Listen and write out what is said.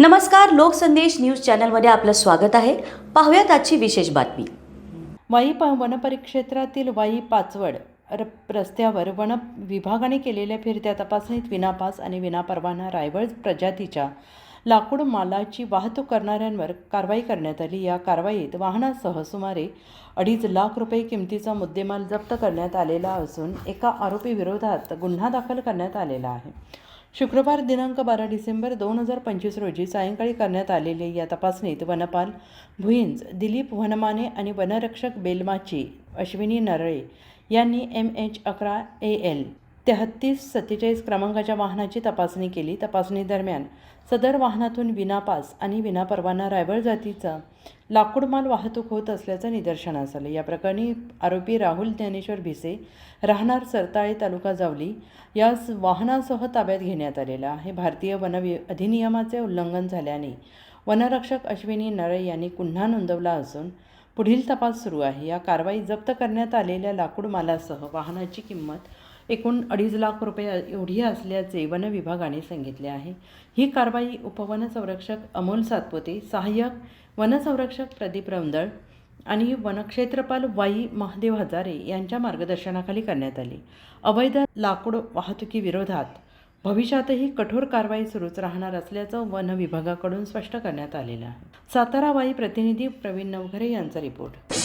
नमस्कार लोकसंदेश न्यूज चॅनलमध्ये आपलं स्वागत आहे. पाहूयात आजची विशेष बातमी. वाई प वनपरिक्षेत्रातील वाई पाचवड र रस्त्यावर वन विभागाने केलेल्या फिरत्या तपासणीत विनापास आणि विनापरवाना रायवळ प्रजातीच्या लाकूड मालाची वाहतूक करणाऱ्यांवर कारवाई करण्यात आली. या कारवाईत वाहनासह सुमारे अडीच लाख रुपये किमतीचा मुद्देमाल जप्त करण्यात आलेला असून एका आरोपीविरोधात गुन्हा दाखल करण्यात आलेला आहे. शुक्रवार दिनांक बारा डिसेंबर दोन हजार पंचवीस रोजी सायंकाळी करण्यात आलेल्या या तपासणीत वनपाल भुईंज दिलीप वनमाने आणि वनरक्षक बेलमाची अश्विनी नरळे यांनी एम एच अकरा ए एल तेहत्तीस सत्तेचाळीस क्रमांकाच्या वाहनाची तपासणी केली. तपासणीदरम्यान सदर वाहनातून विनापास आणि विनापरवाना रायबळ जातीचा लाकूड माल वाहतूक होत असल्याचं निदर्शनास आलं. या प्रकरणी आरोपी राहुल ज्ञानेश्वर भिसे राहणार सरताळे तालुका जावली यास वाहनासह ताब्यात घेण्यात आलेला आहे. भारतीय वन वि अधिनियमाचे उल्लंघन झाल्याने वनरक्षक अश्विनी नरे यांनी गुन्हा नोंदवला असून पुढील तपास सुरू आहे. या कारवाई जप्त करण्यात आलेल्या लाकूड मालासह वाहनाची किंमत एकूण अडीच लाख रुपये एवढी असल्याचे वन विभागाने सांगितले आहे. ही कारवाई उपवन संरक्षक अमोल सातपुते सहाय्यक वनसंरक्षक प्रदीप रौंदळ आणि वनक्षेत्रपाल वाई महादेव हजारे यांच्या मार्गदर्शनाखाली करण्यात आली. अवैध लाकूड वाहतुकीविरोधात भविष्यातही कठोर कारवाई सुरूच राहणार असल्याचं वन विभागाकडून स्पष्ट करण्यात आलेलं आहे. सातारा वाई प्रतिनिधी प्रवीण नवघरे यांचा रिपोर्ट.